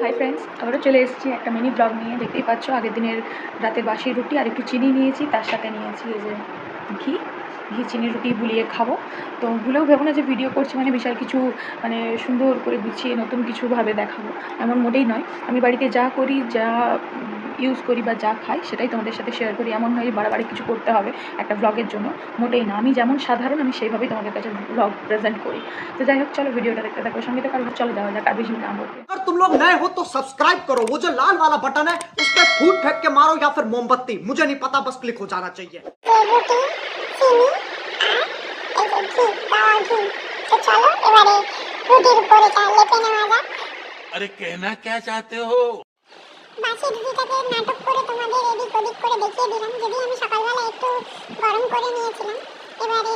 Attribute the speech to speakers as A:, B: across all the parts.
A: Hi friends আবারও চলে এসেছি একটা মিনি ব্লগ নিয়ে। দেখতেই পাচ্ছ, আগের দিনের রাতের বাসি রুটি আর একটু চিনি নিয়েছি, তার সাথে নিয়েছি এই যে ঘি ঘি চিনি রুটি বুলিয়ে খাবো তো ভুলেও ভেবো না যে ভিডিও করছি মানে বিশাল কিছু মানে সুন্দর করে গুছিয়ে নতুন কিছুভাবে দেখাবো এমন মোটেই নয় আমি বাড়িতে যা করি যা ইউজ করি বা যা খাই সেটাই তোমাদের সাথে শেয়ার করি এমন নয় যে বাড়াবাড়ি কিছু করতে হবে একটা ব্লগের জন্য মোটেই না আমি যেমন সাধারণ আমি সেইভাবেই তোমাদের কাছে ব্লগ প্রেজেন্ট করি তো যাই হোক চলো ভিডিওটা দেখতে থাকো সঙ্গে তো কারণ চলে যাওয়া যাক আর বেশি না বলতে
B: अगर तुम लोग नए हो तो सब्सक्राइब करो वो जो लाल वाला बटन है उस पर फूट फेंक के मारो या फिर मोमबत्ती मुझे नहीं पता बस क्लिक हो जाना चाहिए
C: এবারে রুটির উপরে চা লেপে নেওয়া যাক
D: আরে কেনা কে চাতে হো
C: বাসি রুটিটাকে নাটক করে তোমাদের এদিক ওদিক করে দেখিয়ে দিলাম যদি আমি সকালবেলা একটু গরম করে নিয়েছিলাম এবারে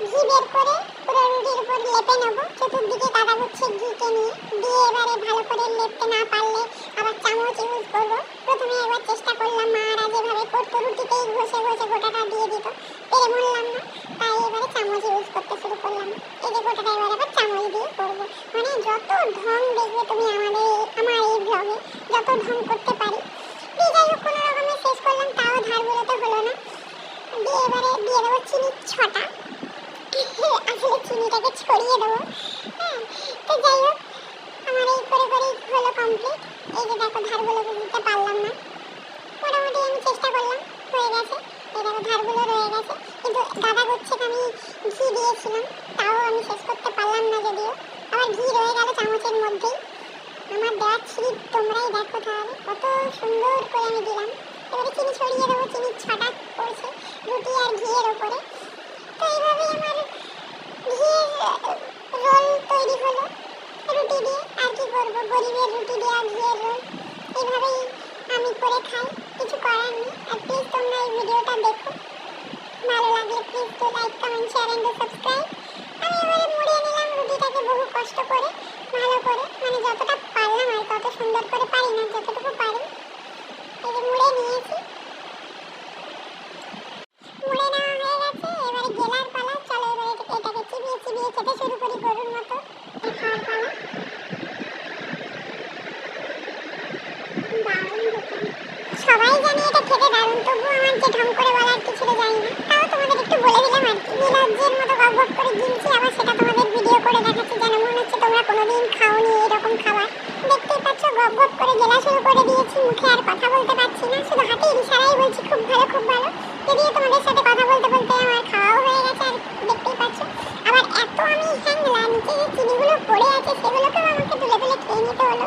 C: ঘি বের করে পুরো রুটির উপর লেপে নেব চতুর্দিকে কাদা হচ্ছে ঘিকে নিয়ে দিয়ে এবারে ভালো করে লেপতে না পারলে আবার চামচ ইউজ করব প্রথমে একবার চেষ্টা করলাম মা আর যেভাবে করতো রুটিতেই ঘষে ঘষে গোটাটা দিয়ে যত ঢং দেখবে তুমি আমাদের আমার এই ব্লগে যত ঢং করতে পারি। দিয়ে যাই হোক কোনো রকমে শেষ করলাম, তাও ধারগুলোতে হলো না। দিয়ে এবারে, দিয়ে দেবো চিনি ছটা। আসলে চিনিটাকে ছড়িয়ে দেবো। হ্যাঁ তো যাই হোক, আমার এই করে করেই হলো কমপ্লিট এই যে দেখো, ধারগুলো দিতে পারলাম না। মোটামুটি আমি চেষ্টা করলাম, হয়ে গেছে। এই দেখো, ধারগুলো রয়ে গেছে। কিন্তু দাদা করছে আমি ঘি দিয়েছিলাম, তাও আমি শেষ করতে পারলাম না যদিও। আবার ঘি রয়ে গেল চামচের মধ্যেই। আমার দেওয়া ছিপ তোমরাই দেখো তাহলে। কত সুন্দর করে আমি দিলাম। এবারে চিনি ছড়িয়ে দেবো, চিনি ছটা পড়ছে রুটি আর ঘিয়ের ওপরে। তো এইভাবেই আমার ঘিয়ের রোল তৈরি হলো। রুটি দিয়ে আর কি করব? গরিবের রুটি দিয়ে আর ঘিয়ের রোল। এইভাবেই আমি করে খাই। কিছু করার নেই। আর প্লিজ তোমরা এই ভিডিওটা দেখো। ভালো লাগলে প্লিজ তো like comment share and subscribe কষ্ট করে, ভালো করে মানে যতটা পারলাম আর তত সুন্দর করে পারি না, যতটুকু পারি, এই যে মুড়ে নিয়েছি। মুড়ে নেওয়া হয়ে গেছে, এবারে গেলার পালা, চলো এবারে এটাকে চিবিয়ে চিবিয়ে খেতে শুরু করি গরুর মতো। সবাই জানে এটা খেতে দারুণ তবু আমার যে ঢং করে বলার কিছু জানি খাওনি এরকম খাবার। দেখতে পাচ্ছ, গপ গপ করে গেলা শুরু করে দিয়েছি, মুখে আর কথা বলতে পারছি না। শুধু হাতের ইশারাই বলছি, খুব ভালো খুব ভালো। যদিও তোমাদের সাথে কথা বলতে বলতে আমার খাওয়াও হয়ে গেছে আর দেখতেই পাচ্ছ। আবার এত আমি হ্যাংলা, নিচে যে চিনিগুলো পড়ে আছে, সেগুলোকেও আমাকে তুলে তুলে খেয়ে নিতে হলো।